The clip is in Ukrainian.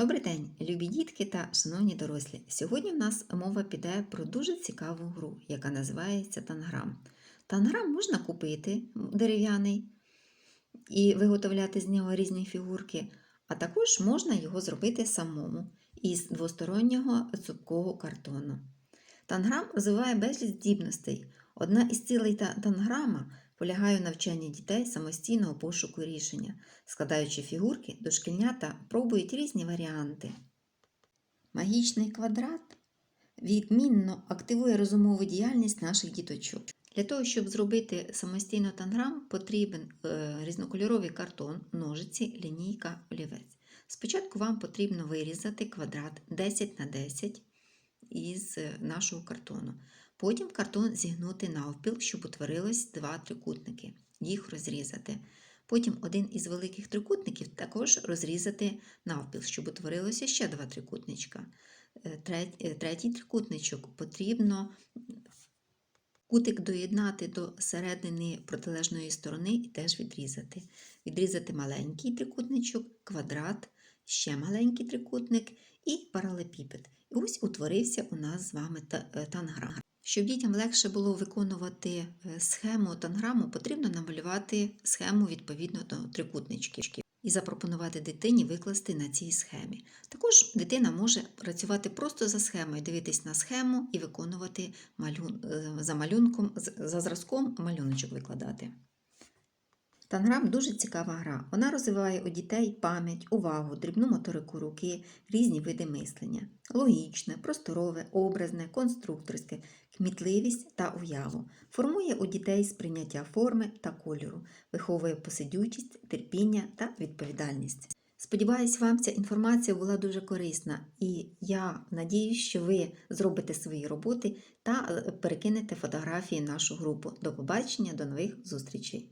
Добрий день, любі дітки та шановні дорослі. Сьогодні в нас мова піде про дуже цікаву гру, яка називається танграм. Танграм можна купити дерев'яний і виготовляти з нього різні фігурки, а також можна його зробити самому із двостороннього цупкого картону. Танграм розвиває безліч здібностей. Одна із цілей та- танграма полягає в навчанні дітей самостійного пошуку рішення. Складаючи фігурки, дошкільнята пробують різні варіанти. Магічний квадрат відмінно активує розумову діяльність наших діточок. Для того, щоб зробити самостійно танграм, потрібен е, різнокольоровий картон, ножиці, лінійка, олівець. Спочатку вам потрібно вирізати квадрат 10 на 10 із е, нашого картону. Потім картон зігнути навпіл, щоб утворилось два трикутники. Їх розрізати. Потім один із великих трикутників також розрізати навпіл, щоб утворилося ще два трикутничка. Е, е, Третій трикутничок потрібно кутик доєднати до середини протилежної сторони і теж відрізати. Відрізати маленький трикутничок, квадрат, ще маленький трикутник і паралепіпед. І ось утворився у нас з вами е, танграм. Щоб дітям легше було виконувати е, схему танграму, потрібно намалювати схему відповідно до трикутничків і запропонувати дитині викласти на цій схемі. Також дитина може працювати просто за схемою, дивитись на схему і виконувати малюн... е, за малюнком, за зразком малюночок викладати. Танграм дуже цікава гра. Вона розвиває у дітей пам'ять, увагу, дрібну моторику руки, різні види мислення, логічне, просторове, образне, конструкторське, кмітливість та уяву. Формує у дітей сприйняття форми та кольору, виховує посидючість, терпіння та відповідальність. Сподіваюсь, вам ця інформація була дуже корисна, і я надіюсь, що ви зробите свої роботи та е, перекинете фотографії в нашу групу. До побачення, до нових зустрічей!